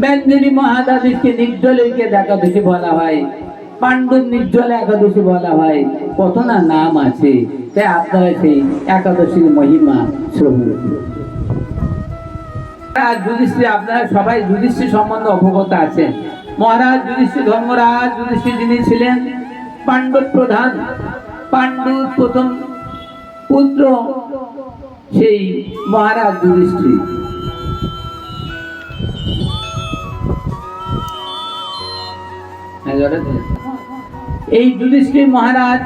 ব্যঞ্জনী মহাদাদিকে নির্জলীকে একাদশী বলা হয়। পাণ্ডব নির্জল একাদশী বলা হয়। কত না নাম আছে। তাই আপনারা সেই একাদশীর মহিমা শ্রবণ যুধিষ্ঠির, আপনারা সবাই সম্বন্ধে অবগত আছেন। মহারাজ ধর্মরাজ যিনি ছিলেন পাণ্ডব প্রধান প্রথম পুত্র সেই মহারাজ যুধিষ্ঠির। এই যুধিষ্ঠির মহারাজ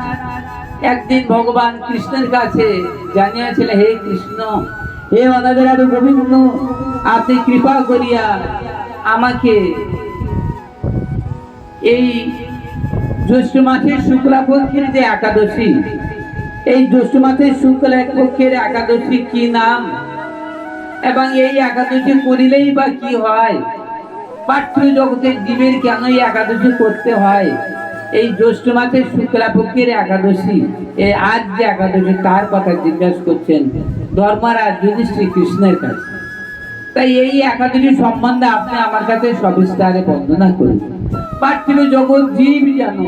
একদিন ভগবান কৃষ্ণের কাছে জানিয়েছিল, হে কৃষ্ণ, হে অনাদের গোবিন্দ, আপনি কৃপা করিয়া আমাকে এই জ্যৈষ্ঠ মাসের শুক্লা পক্ষের যে একাদশী, এই জ্যৈষ্ঠ মাসের শুক্লা পক্ষের একাদশী কি নাম? এবং এই একাদশী করিলেই বা কি হয়? পাঠ্য জগতের জীবের কেন এই একাদশী করতে হয়? এই জ্যৈষ্ঠ মাসের শুক্লা পক্ষের একাদশী, এই আজ যে একাদশী, তার কথা জিজ্ঞাসা করছেন ধর্মরাজ যুধিষ্ঠির কৃষ্ণের কাছে। তাই এই একাদশী সম্বন্ধে আপনি আমার কাছে সবিস্তারে বর্ণনা করুন। পার্থিব জগৎ জীব জানো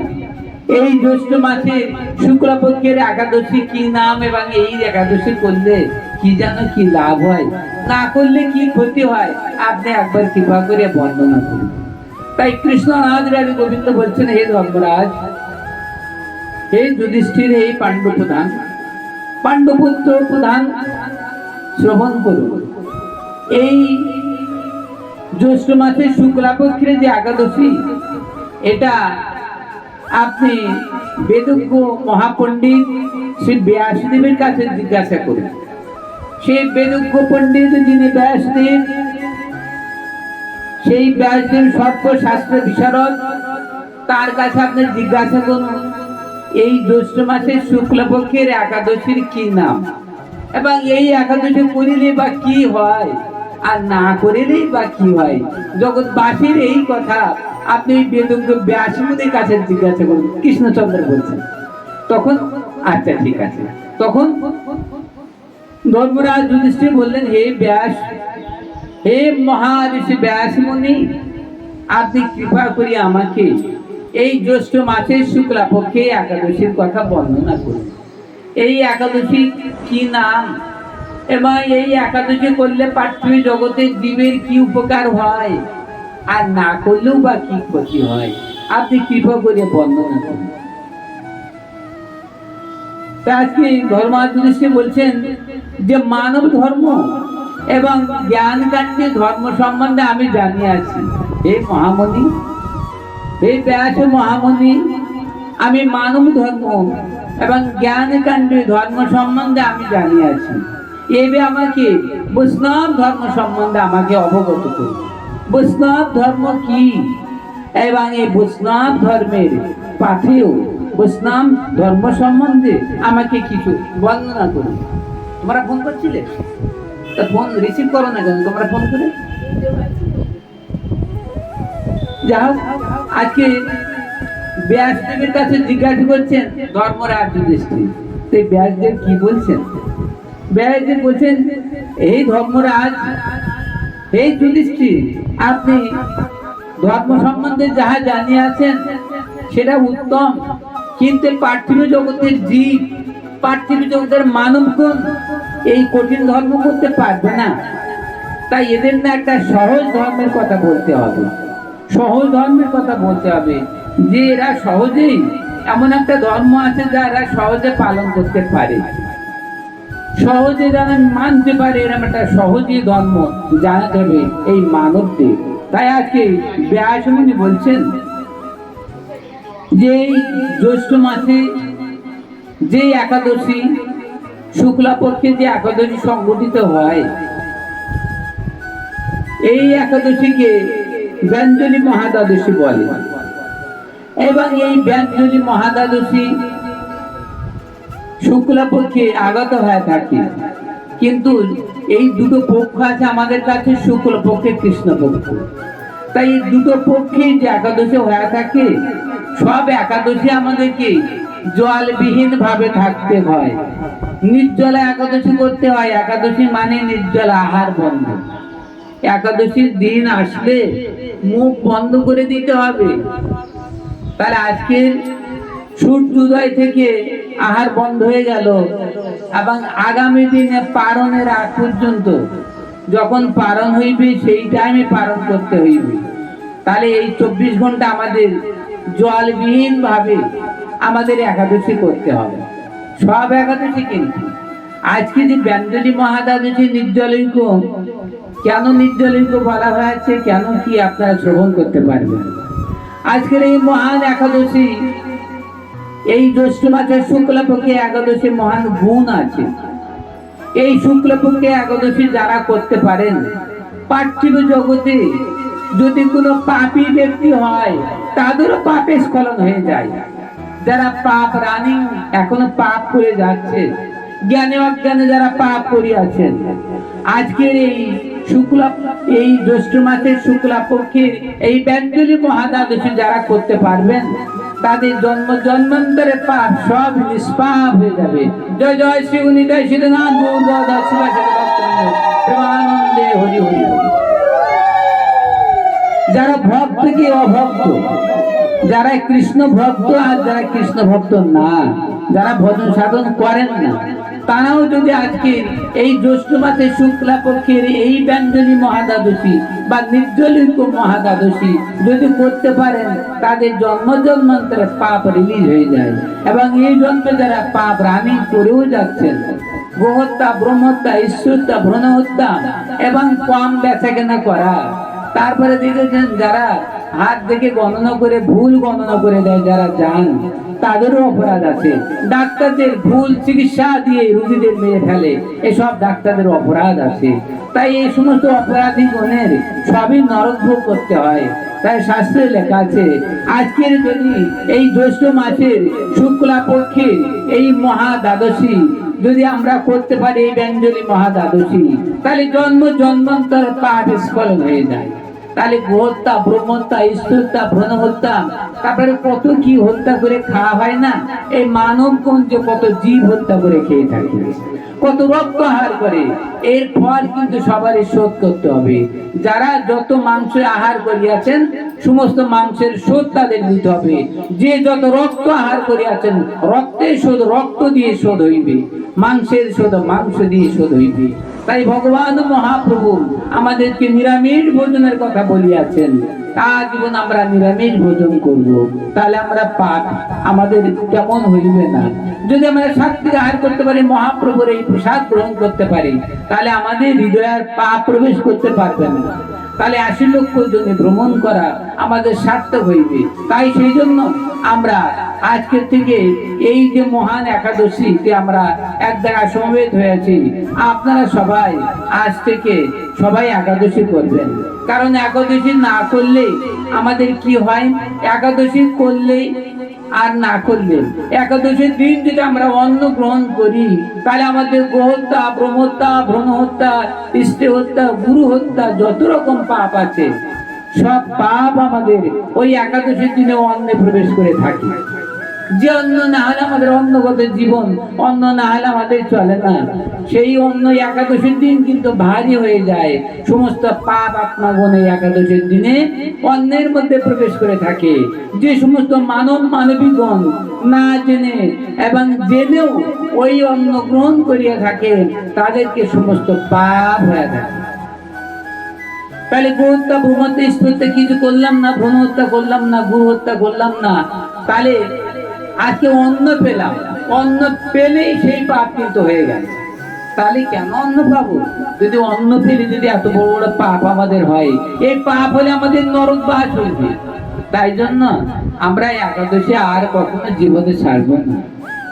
এই জ্যৈষ্ঠ মাসে শুক্লপক্ষের একাদশী কি নাম এবং এই একাদশী করলে কি জানো কি লাভ হয়? না করলে কি ক্ষতি হয়? আপনি একবার কৃপা করে বর্ণনা করুন। তাই কৃষ্ণ রাজ গোবিন্দ বলছেন, হে ধর্মরাজ, হে যুধিষ্ঠির এই পাণ্ডব প্রধান পাণ্ডপুত্র প্রধান, শ্রবণ করুন। এই জ্যৈষ্ঠ মাসের শুক্লাপক্ষের যে একাদশী, এটা আপনি বেদজ্ঞ মহাপণ্ডিত শ্রী ব্যাসদেবের কাছে জিজ্ঞাসা করুন। সেই বেদজ্ঞ পণ্ডিত যিনি ব্যাসদেব, সেই ব্যাসদেব সর্বশাস্ত্র বিশারদ, তার কাছে আপনি জিজ্ঞাসা করুন, এই জ্যৈষ্ঠ মাসের শুক্লপক্ষের একাদশীর কি নাম? এবং এই একাদশী করিলে বা কি হয়? আর না করিলেই বা কি হয়? জগৎবাসীর এই কথা আপনি ওই বেদজ্ঞ ব্যাসমুদের কাছে জিজ্ঞাসা করুন, কৃষ্ণচন্দ্র বলছেন। তখন আচ্ছা ঠিক আছে। তখন ধর্মরাজ যুধিষ্ঠির বললেন, হে ব্যাস, হে মহারিষি ব্যাস মুনি, আপনি কৃপা করি আমাকে এই জ্যৈষ্ঠ মাসের শুক্লা পক্ষে একাদশীর কথা বর্ণনা করুন। এই একাদশী কি নাম? এবং এই একাদশী করলে পার্থিব জগতের জীবের কি উপকার হয়? আর না করলেও বা কি ক্ষতি হয়? আপনি কৃপা করে বর্ণনা করুন। তা আজকে ধর্মাধুষ্টি বলছেন যে মানব ধর্ম এবং জ্ঞান কাণ্ডে ধর্ম সম্বন্ধে আমি জানিয়ে আছি। হে মহামণি, হে ব্যাস মহামণি, আমি মানব ধর্ম এবং জ্ঞান কাণ্ডে ধর্ম সম্বন্ধে আমি জানিয়ে আছি। এবে আমাকে বৈষ্ণব ধর্ম সম্বন্ধে আমাকে অবগত করুন। বৈষ্ণব ধর্ম কি? এবং এই বৈষ্ণব ধর্মের পাঠেও বৈষ্ণব ধর্ম সম্বন্ধে আমাকে কিছু বর্ণনা করুন। তোমরা ফোন করছিলে? তা ফোন রিসিভ করো না কেন? তোমরা ফোন করে? যা আজকে ব্যাসদেবের কাছে জিজ্ঞাসা করছেন ধর্মরাজ যুধিষ্ঠির। সেই ব্যাসদেব কি বলছেন? ব্যাসদেব বলছেন এই ধর্মরাজ এই যুধিষ্ঠির, আপনি ধর্ম সম্বন্ধে যাহা জানিয়ে আছেন সেটা উত্তম। কিন্তু পার্থিব জগতের জীব, পার্থিব জগতের মানবগণ এই কঠিন ধর্ম করতে পারবে না। তাই এদের না একটা সহজ ধর্মের কথা বলতে হবে। সহজ ধর্মের কথা বলতে হবে যে এরা সহজেই এমন একটা ধর্ম আছে যা এরা সহজে পালন করতে পারে। সহজে যারা মানতে পারে এরকম একটা সহজই ধর্ম জানাতে হবে এই মানবদের। তাই আজকে ব্যাসমুনি বলছেন যে জ্যৈষ্ঠ মাসে যে একাদশী, শুক্লা পক্ষে যে একাদশী সংগঠিত হয়, এই একাদশীকে ব্যঞ্জনী মহাদ্বাদশী বলে। এবং এই ব্যঞ্জনী মহাদ্বাদশী শুক্লা পক্ষে আগত হয়ে থাকে। কিন্তু এই দুটো পক্ষ আছে আমাদের কাছে শুক্ল পক্ষে কৃষ্ণ পক্ষ তাই এই দুটো পক্ষে যে একাদশী হয়ে থাকে, সব একাদশী আমাদেরকে জলবিহীন ভাবে থাকতে হয়। নির্জলা একাদশী করতে হয়, একাদশী মানে নির্জলা আহার বন্ধ। একাদশীর দিন আসলে মুখ বন্ধ করে দিতে হবে। তাহলে আজকের সূর্যোদয় থেকে আহার বন্ধ হয়ে গেল এবং আগামী দিনে পারণের আগ পর্যন্ত যখন পারণ হইবে, সেই টাইমে পালন করতে হইবে। তাহলে এই চব্বিশ ঘণ্টা আমাদের জলবিহীন ভাবে আমাদের একাদশী করতে হবে। সব একাদশী কিন্তু। আজকে যে ব্যঞ্জলি মহাদাদশী নির্জলৈক, কেন নির্জলৈক বলা হয়েছে, কেন কি আপনারা শ্রবণ করতে পারবেন? আজকের এই মহান একাদশী, এই জ্যৈষ্ঠ মাসের শুক্লপক্ষে একাদশী মহান গুণ আছে। এই শুক্লপক্ষে একাদশী যারা করতে পারেন, পার্থিব জগতে যদি কোনো পাপী ব্যক্তি হয় তাদেরও পাপে স্খলন হয়ে যায়। যারা পাপ রানী এখনও পাপ করে যাচ্ছে, জ্ঞানে অজ্ঞানে যারা পাপ করিয়াছেন, আজকের এই শুক্লা, এই জ্যৈষ্ঠ মাসের শুক্লা পক্ষের এই ব্যঞ্জলি মহাদাদশী যারা করতে পারবেন তাদের জন্ম জন্মান্তরে পাপ সব নিষ্পাপ হয়ে যাবে। জয় জয়, শ্রী উনিদয় শ্রীনাথ প্রেমানন্দে হরি হরি। যারা ভক্ত কি অভক্ত? যারা কৃষ্ণ ভক্ত আর যারা কৃষ্ণ ভক্ত না, যারা ভজন সাধন করেন না তারাও যদি আজকে এই জ্যৈষ্ঠ মাসের শুক্লা পক্ষের এই ব্যঞ্জনী মহাদাদশী বা নির্জলিক মহাদাদশী যদি করতে পারেন, তাদের জন্ম জন্মান্তরে পাপ রিলিজ হয়ে যায়। এবং এই জন্মে যারা পাপ রানি করেও যাচ্ছেন, গোহত্যা ব্রহ্মত্যা ঈশ্বরতা ভ্রণহত্যা এবং কম বেচা কেনা করা, তারপরে দেখেছেন যারা হাত দেখে গণনা করে, ভুল গণনা করে দেয় যারা যান, তাদেরও অপরাধ আছে। ডাক্তারদের ভুল চিকিৎসা দিয়ে রুগীদের মেরে ফেলে, এসব ডাক্তারদের অপরাধ আছে। তাই এই সমস্ত অপরাধী গণের সবই নরক ভোগ করতে হয়। তাই শাস্ত্রে লেখা আছে, আজকের যদি এই জ্যৈষ্ঠ মাসের শুক্লা পক্ষে এই মহা দ্বাদশী যদি আমরা করতে পারি, এই ব্যঞ্জলি মহা দ্বাদশী তাহলে জন্ম জন্মান্তর পাপ স্খলন হয়ে যায়। তাহলে গোহত্যা ব্রহ্মত্যা ঈশ্বরতা ভ্রণ হত্যা তারপরে কত কি হত্যা করে খাওয়া হয় না? এই মানব কত জীব হত্যা করে খেয়ে থাকে। কত রক্ত আহার করে। এর ফল কিন্তু সবারই শোধ করতে হবে। যারা যত মাংস আহার করিয়াছেন, সমস্ত মাংসের শোধ তাদের নিতে হবে। যে যত রক্ত আহার করিয়াছেন, রক্তের শোধ রক্ত দিয়ে শোধ হইবে। মাংসের শোধ মাংস দিয়ে শোধ হইবে। তাই ভগবান মহাপ্রভু আমাদেরকে নিরামিষ ভোজনের কথা বলিয়াছেন। আজীবন আমরা নিরামিষ ভোজন করব। তাহলে আমরা পাপ আমাদের কেমন হইবে না? যদি আমরা সাত্বিক আহার করতে পারি, মহাপ্রভুর এই প্রসাদ গ্রহণ করতে পারি, তাহলে আমাদের হৃদয়ের পাপ প্রবেশ করতে পারবে না। তাহলে আশি লক্ষ জনে ভ্রমণ করা আমাদের সার্থক হইবে। তাই সেই জন্য আমরা আজকের থেকে এই যে মহান একাদশীতে আমরা এক জায়গায় সমবেত হয়েছি আপনারা সবাই আজ থেকে সবাই একাদশী করবেন। কারণ একাদশী না করলে আমাদের কি হয়? একাদশী করলে আর না করলে। একাদশীর দিন যদি আমরা অন্ন গ্রহণ করি, তাহলে আমাদের গোহত্যা ব্রহ্মত্যা ভ্রম হত্যা স্ত্রী হত্যা গুরু হত্যা যত রকম পাপ আছে, সব পাপ আমাদের ওই একাদশীর দিনে অন্নে প্রবেশ করে থাকে। যে অন্য না হলে আমাদের অন্নগত জীবন, অন্য না হলে আমাদের চলে না। সেই অন্য একাদশীর দিন কিন্তু ভারী হয়ে যায়। সমস্ত পাপ আত্মাগণ এই একাদশীর দিনে অন্যের মধ্যে প্রবেশ করে থাকে। যে সমস্ত মানব মানবীগণ না জেনে এবং জেনেও ওই অন্ন গ্রহণ করিয়া থাকে, তাদেরকে সমস্ত পাপ হয়ে থাকে। তাহলে গো হত্যা ভ্রমহত্যা কিছু করলাম না ভ্রণ হত্যা করলাম না গু হত্যা করলাম না, তাহলে আজকে অন্ন পেলাম। অন্ন পেলেই সেই পাপ কিন্তু হয়ে গেছে। তাহলে কেন অন্ন পাবো? যদি অন্ন পেলে যদি এত বড় বড় পাপ আমাদের হয়, এই পাপ হলে আমাদের নরক বাস হইবে। তাই জন্য আমরা একাদশী আর কখনো জীবনে ছাড়বো না।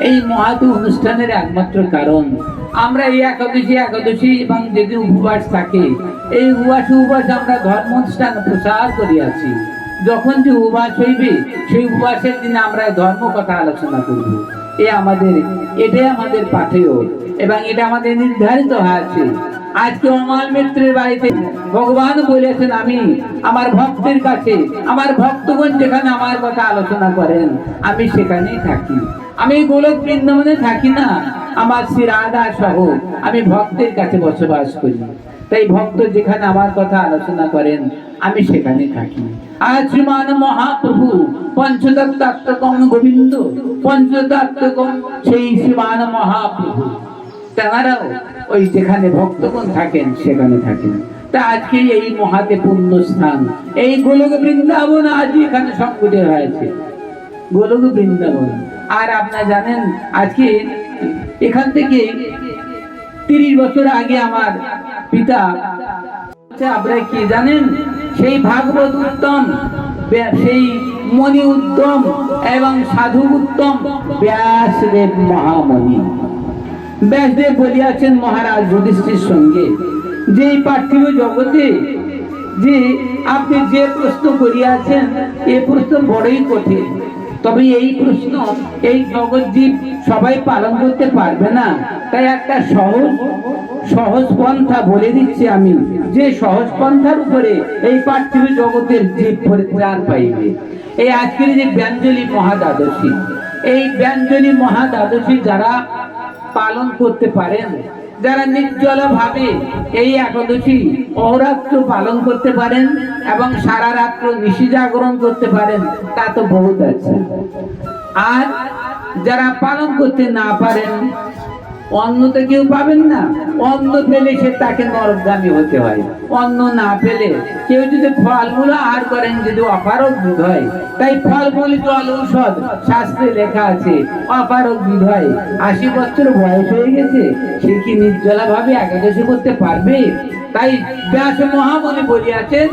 এই মহাতি অনুষ্ঠানের একমাত্র কারণ, আমরা এই একাদশী একাদশী এবং যদি উপবাস থাকে, এই উপবাস উপবাস আমরা ধর্ম অনুষ্ঠান প্রচার করিয়াছি। যখন যে উপবাস হইবে, সেই উপবাসের দিনে আমরা ধর্ম কথা আলোচনা করব। এ আমাদের, এটাই আমাদের পাঠেয়, এবং এটা আমাদের নির্ধারিত হয়েছে। আজকে অমাল মিত্রের বাড়িতে ভগবান বলেছেন, আমি আমার ভক্তের কাছে, আমার ভক্তগণ যেখানে আমার কথা আলোচনা করেন, আমি সেখানেই থাকি। আমি গোলক বৃন্দাবনে থাকি না, আমার শ্রী রাধা সহ আমি ভক্তের কাছে বসবাস করি। তাই ভক্ত যেখানে আমার কথা আলোচনা করেন, আমি সেখানে থাকি। আর শ্রীমান মহাপ্রভু, পঞ্চদত্তাত্মকম গোবিন্দ পঞ্চদত্তকম সেই শ্রীমান মহাপ্রভু। তারাও ওই যেখানে ভক্তগণ থাকেন, সেখানে থাকেন। তা আজকে এই মহাতে পুণ্য স্থান, এই গোলক বৃন্দাবন আজ এখানে সংগঠিত হয়েছে গোলক বৃন্দাবন। আর আপনারা জানেন, আজকে এখান থেকে তিরিশ বছর আগে আমার পিতা আপনারা কি জানেন? সেই ভাগবত উত্তম সেই মণি উত্তম এবং সাধু উত্তম ব্যাসদেব মহামণি ব্যাসদেব বলিয়াছেন, মহারাজ, যুধিষ্ঠির সঙ্গে যে পার্থিব জগতে যে আপনি যে প্রশ্ন করিয়াছেন, এ প্রশ্ন বড়ই কঠিন। তবে এই প্রশ্ন, এই জগৎজীব সবাই পালন করতে পারবে না। তাই একটা সহজ সহজ পন্থা বলে দিচ্ছি আমি। যে সহজ পন্থার উপরে এই পার্থিব জগতের জীব ভরে পরিত্রাণ পাইবে। এই আজকের যে ব্যঞ্জলি মহাদ্বাদশী, এই ব্যঞ্জলি মহাদ্বাদশী যারা পালন করতে পারেন যারা নির্জল ভাবে এই একাদশী অহরাত্র পালন করতে পারেন এবং সারা রাত্র নিশি জাগরণ করতে পারেন, তা তো বহুত আছে। আর যারা পালন করতে না পারেন অন্ন তো কেউ পাবেন না। অন্ন পেলে সে তাকে নরকগামী হতে হয়। অন্ন না পেলে কেউ যদি ফলমূল আহার করেন, যদি অপারক দুধ হয়, তাই ফলমূল জল ঔষধ শাস্ত্রে লেখা আছে অপারক দুধ হয়। আশি বছর বয়স হয়ে গেছে, সে কি নির্জলা ভাবে একাদশী করতে পারবে? তাই ব্যাস মহামনি বলিয়াছেন,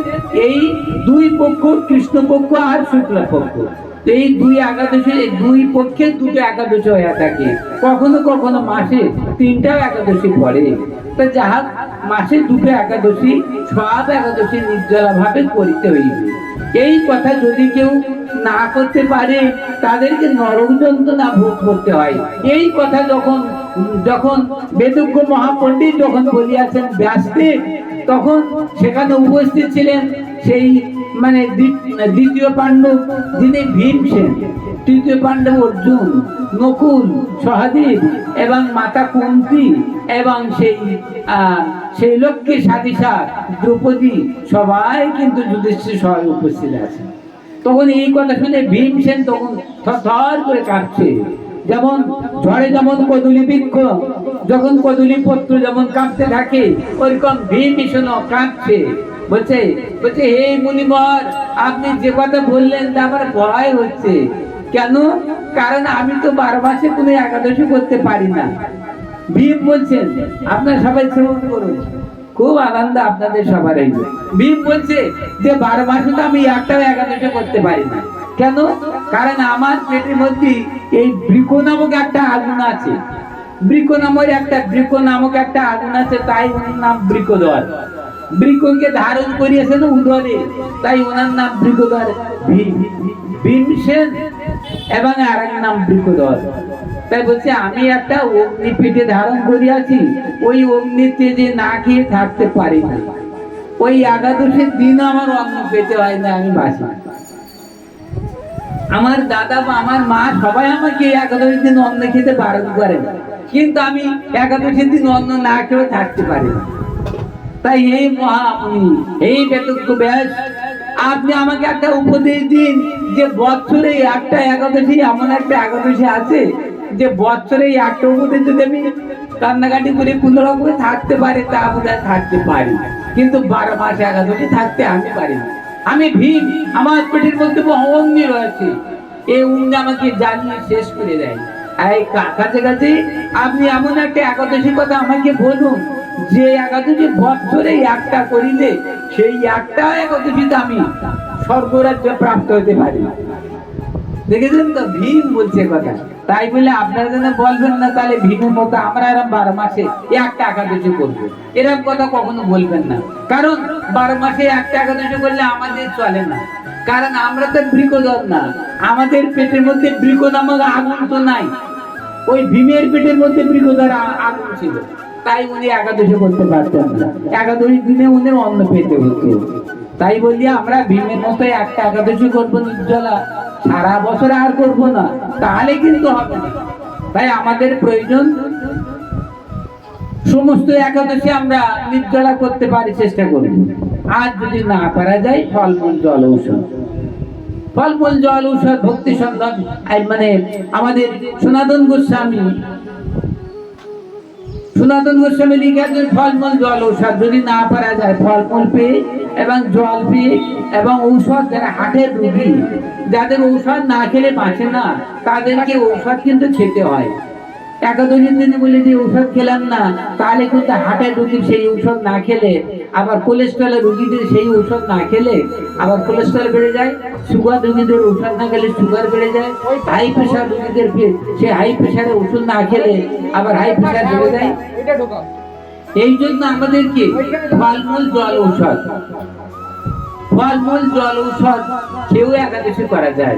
এই দুই পক্ষ কৃষ্ণ পক্ষ আর শুক্ল পক্ষ এই দুই একাদশী দুই পক্ষে দুটো একাদশী হয়ে থাকে। কখনো কখনো মাসে তিনটা একাদশী পড়ে। তা যাহা মাসে দুটো একাদশী, সব একাদশী নির্জলা ভাবে করিতে হইবে। এই কথা যদি কেউ না করতে পারে, তাদেরকে নরক যন্ত্রণা ভোগ করতে হয়। এই কথা যখন যখন বেদজ্ঞ মহাপণ্ডিত যখন বলিয়াছেন ব্যাসদেব তখন সেখানে উপস্থিত ছিলেন সেই মানে দ্বিতীয় পাণ্ডব যিনি ভীমসেন তৃতীয় পাণ্ডব অর্জুন, নকুল, সহদেব এবং মাতা কুন্তি এবং সেই সেই লক্ষ্মী সাদিশা দ্রৌপদী সবাই কিন্তু যুধিষ্ঠির সবাই উপস্থিত আছে তখন এই কথা শুনে ভীমসেন তখন থর করে কাঁপছে। যেমন ঝড়ে যেমন কদলি বৃক্ষ, যখন কদলি পত্র যেমন কাঁপতে থাকে ওইরকম ভীম ভীষণ কাঁপছে। বলছে বলছে, হে মুনিবর, আপনি যে কথা বললেন তা আমার ভয় হচ্ছে। কেন? কারণ আমি তো বারো মাসে কোনো একাদশী করতে পারি না। ভীম বলছেন, আপনার সবাই শ্রবণ করুন। খুব আনন্দ আপনাদের সবার এই ভীম বলছে, যে বারো মাসে তো আমি একটাও একাদশী করতে পারি না। কেন? কারণ আমার পেটের মধ্যে এই বৃক্ষ নামক একটা আগুন আছে। বৃক্ষ নামের একটা, বৃক্ষ নামক একটা আগুন আছে, তাই নাম বৃকদর বৃককে ধারণ করিয়েছেন উদরে তাই ওনার নাম ভীম। ভীমসেন এবং আর এক নাম বৃকদর তাই বলছে, আমি একটা অগ্নি পেটে ধারণ করিয়াছি। ওই অগ্নিতে যে না খেয়ে থাকতে পারি না। ওই একাদশের দিন আমার অন্ন পেতে হয় না, আমি বাঁচি আমার দাদা বা আমার মা সবাই আমাকে একাদশের দিন অন্ন খেতে বারণ করেন। কিন্তু আমি একাদশের দিন অন্ন না খেয়ে থাকতে পারি না। তাই এই মহামুনি এই বেতজ্ঞ ব্যাস, আপনি আমাকে একটা উপদেশ দিন যে বছরে একটা একাদশী, এমন একটা একাদশী আছে যে বছরে একটা উপদেশ যদি আমি কান্নাকাটি করে কোনো রকমে থাকতে পারি, তা বোধ থাকতে পারি। কিন্তু বারো মাস একাদশী থাকতে আমি পারি আমি ভীম, আমার পেটের মধ্যে অগ্নি রয়েছে। এই অগ্নি আমাকে জ্বালিয়ে শেষ করে দেয়। এই আপনি এমন একটা কথা আমাকে বলুন, যে একাদশী বছরে একটা করিলে সেই একটা একাদশীতে আমি স্বর্গরাজ্য প্রাপ্ত হতে পারি। দেখেছেন তো? ভীম বলছে কথা। তাই বলে আপনারা যেন বলবেন না, তাহলে ভীমের মতো আমরা এরকম বারো মাসে একটা একাদশী করব। এরকম কথা কখনো বলবেন না। কারণ বারো মাসে একটা একাদশী করলে আমাদের চলে না। কারণ আমরা তো বৃকদর না। আমাদের পেটের মধ্যে বৃক নামক আগুন তো নাই। ওই ভীমের পেটের মধ্যে বৃকদার আগুন ছিল। তাই উনি একাদশী করতে পারতেন না। একাদশী দিনে উনি অন্ন পেতে হতো। তাই বলি, আমরা ভীমের মতো একটা একাদশী করব নির্জলা। সারা বছর আর করব না। তাহলে কিন্তু হবে না। তাই আমাদের প্রয়োজন, সমস্ত একাদশী আমরা নির্জলা করতে পারি চেষ্টা করব। আর যদি না পারা যায়, ফলমূল, জল, ঔষধ। ফলমূল, জল, ঔষধ, ভক্তি সন্ধান মানে আমাদের সনাতন গোস্বামী। সনাতন গোস্বামী লিখেছেন ফলমূল, জল, ঔষধ। যদি না পারা যায়, ফলমূল পেয়ে এবং জল পেয়ে এবং ঔষধ যারা হাটের রুগী, যাদের ঔষধ না খেলে বাঁচে না, তাদেরকে ঔষধ কিন্তু খেতে হয়। একাদশীর দিনে বলে যে ঔষধ খেলাম না, তাহলে কিন্তু হার্টের রুগীর সেই ঔষধ না খেলে, আবার কোলেস্ট্রলের রুগীদের সেই ঔষধ না খেলে, আবার কোলেস্ট্রল বেড়ে যায় সুগার রুগীদের ঔষধ না খেলে সুগার বেড়ে যায় হাই প্রেশার রুগীদের সেই হাই প্রেশারের ওষুধ না খেলে, আবার হাই প্রেশার বেড়ে যায়। এই জন্য আমাদেরকে ফলমূল জল ঔষধ, ফলমূল জল ঔষধ কেউ একাদশী করা যায়।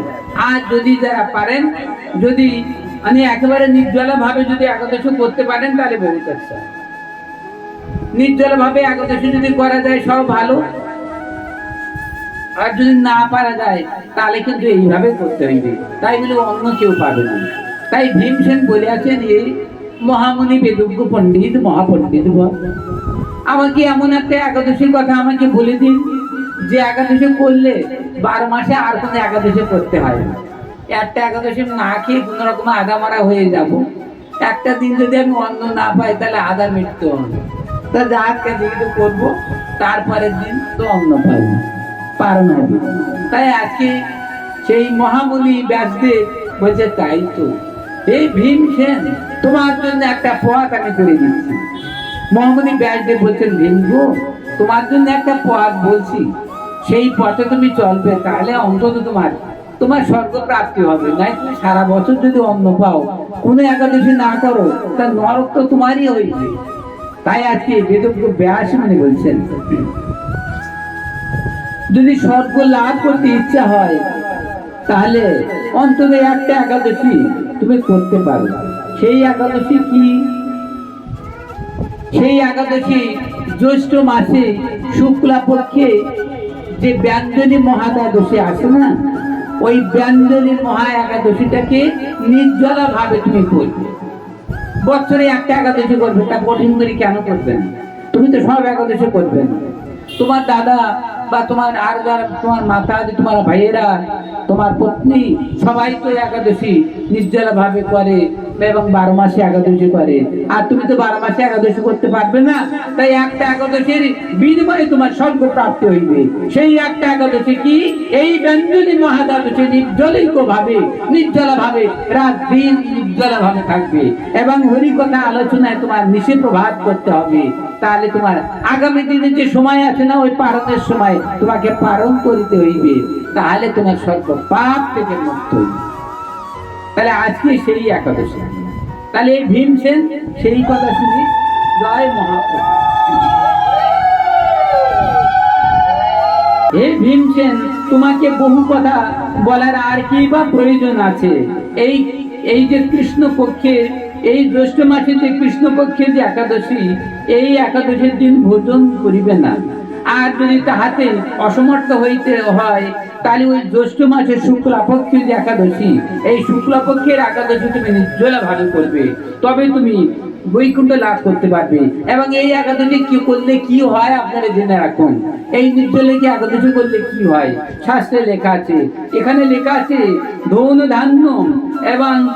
আর যদি যারা পারেন, যদি মানে একেবারে নির্জলা ভাবে যদি একাদশী করতে পারেন, তাহলে বহুত আচ্ছা। নির্জলা ভাবে একাদশী যদি করা যায়, সব ভালো। আর যদি না পারা যায়, তাহলে কিন্তু এইভাবে করতে হইবে। তাই বলে অন্য কেউ পাবে না। তাই ভীমসেন বলে আছেন এই মহামুনি বেদজ্ঞ পণ্ডিত, মহাপণ্ডিত আমাকে এমন একটা একাদশীর কথা আমাকে বলে দিন, যে একাদশী করলে বারো মাসে আর কোনো একাদশী করতে হয় না। একটা একাদশী না খেয়ে কোনো রকম আদা মারা হয়ে যাব। একটা দিন যদি আমি অন্ন না পাই, তাহলে আদা মৃত্যু হবে। তা যা যেহেতু করব। তারপরের দিন তো অন্ন পাবো পারণ না তাই আজকে সেই মহামুনি ব্যাসদেব বলছে, তাই তো। এই ভীমসেন তোমার জন্য একটা পথ আমি করে দিচ্ছি। মহামুনি ব্যাসদেব বলছেন, ভীম গো, তোমার জন্য একটা পথ বলছি। সেই পথে তুমি চলবে, তাহলে অন্তত তোমার তোমার স্বর্গ প্রাপ্তি হবে। নাই তুমি সারা বছর যদি অন্ন পাও, কোনো একাদশী না করো তা নরক তো তোমারই হইবে তাই আজকে বেদজ্ঞ ব্যাস মানে বলছেন, যদি স্বর্গ লাভ করতে ইচ্ছা হয়, তাহলে অন্তত একটা একাদশী তুমি করতে পারো। সেই একাদশী কি? সেই একাদশী জ্যৈষ্ঠ মাসে শুক্লা পক্ষে যে ব্যঞ্জনী মহাদ্বাদশী আছে না ওই ব্যঞ্জনী মহা একাদশীটাকে নির্জলা ভাবে তুমি করবে। বছরে একটা একাদশী করবে, তা কঠিন করে কেন করবে না? তুমি তো সব একাদশী করবেন তোমার দাদা বা তোমার আর যারা তোমার মাতা তোমার ভাইয়েরা, তোমার পত্নী, সবাই তো একাদশী নির্জলা ভাবে করে। এবং বারো মাসে একাদশী করে। আর তুমি তো বারো মাসে একাদশী করতে পারবে না। তাই একটা একাদশীর বিনিময়ে তোমার স্বর্গ প্রাপ্তি হইবে। সেই একটা একাদশী কি? এই ব্যঞ্জনী মহাদ্বাদশী নির্জলিক ভাবে নির্জলা ভাবে রাত দিন নির্জলা ভাবে থাকবে। এবং হরিকথা আলোচনায় তোমার নিষেধ প্রভাত করতে হবে। তাহলে তোমার আগামী দিনে যে সময় আছে না, ওই পারণের সময় তোমাকে পালন করিতে হইবে। তাহলে তোমার স্বর্গ পাপ থেকে মুক্ত হইবে। তাহলে আজকে সেই একাদশী। তাহলে এই ভীমসেন সেই কথা শুনি জয় মহাপ্রভু। হে ভীমসেন তোমাকে বহু কথা বলার আর কি বা প্রয়োজন আছে? এই এই যে কৃষ্ণ পক্ষে এই জ্যৈষ্ঠ মাসে যে কৃষ্ণ পক্ষে যে একাদশী, এই একাদশীর দিন ভোজন করিবে না। আর যদি তাহাতে অসমর্থ হইতে হয়, তাহলে ওই জ্যৈষ্ঠ মাসের শুক্লা পক্ষের যে একাদশী, এই শুক্লা পক্ষের একাদশী তুমি নির্জলা ভাবে করবে। তবে তুমি বৈকুণ্ঠ লাভ করতে পারবে। এবং এই একাদশী কি করলে কি হয় আপনারা জেনে রাখুন। এই নির্জলেকে একাদশী করলে কি হয়? শাস্ত্রে লেখা আছে। এখানে লেখা আছে, ধন ধান্য এবং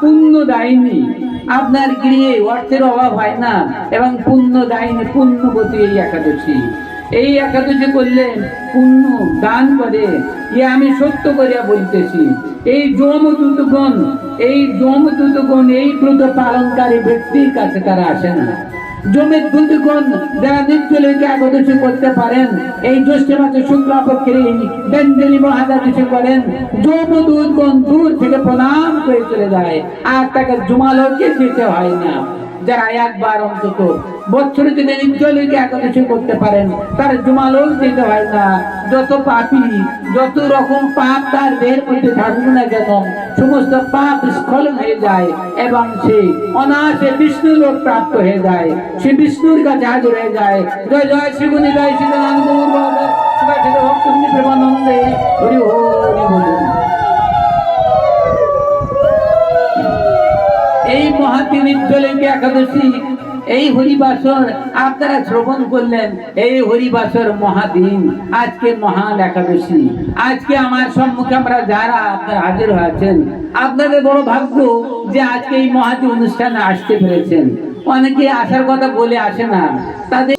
পুণ্য দায়িনী। আপনার গৃহে অর্থের অভাব হয় না। এবং পুণ্য দায়িনী, পুণ্যবতী এই একাদশী। এই একাদশী করলে পুণ্য দান করে। ইয়ে আমি সত্য করিয়া বলতেছি। এই যমদূতগণ এই যমদূতগণ, এই ব্রত পালনকারী ব্যক্তির কাছে তারা আসে না। জমির দুধগণ যারা নির্জলীকে একাদশী করতে পারেন, এই জ্যৈষ্ঠ মাসে শুক্লাপক্ষের এই ব্যঞ্জলি মহাদাদশী করেন, যমদূতগণ দূর থেকে প্রণাম করে চলে যায়। আর তাকে জুমালোকে যেতে হয় না। যারা একবার অন্তত বছরে যদি নির্জলীকে একাদশী করতে পারেন, তার জুমালোক যেতে হয় না। যত পাপি, যত রকম পাপ তার দেহের মধ্যে থাকুক না কেন, সমস্ত পাপ স্খলন হয়ে যায় এবং সে অনায়াসে বিষ্ণু লোক প্রাপ্ত হয়ে যায়। সে বিষ্ণুর কাছে হাজির হয়ে যায়। জয় জয় শ্রীগুণী জয় শ্রী হরি হরি এই মহাতি নির্জলিকে একাদশী। এই হরিবাসর আপনারা শ্রবণ করলেন, এই হরিবাসর মহাদিন, আজকে মহান একাদশী। আজকে আমার সম্মুখে আমরা যারা আপনারা হাজির হয়েছেন, আপনাদের বড় ভাগ্য যে আজকে এই মহাদি অনুষ্ঠানে আসতে পেরেছেন। অনেকে আসার কথা বলে আসে না। তাদের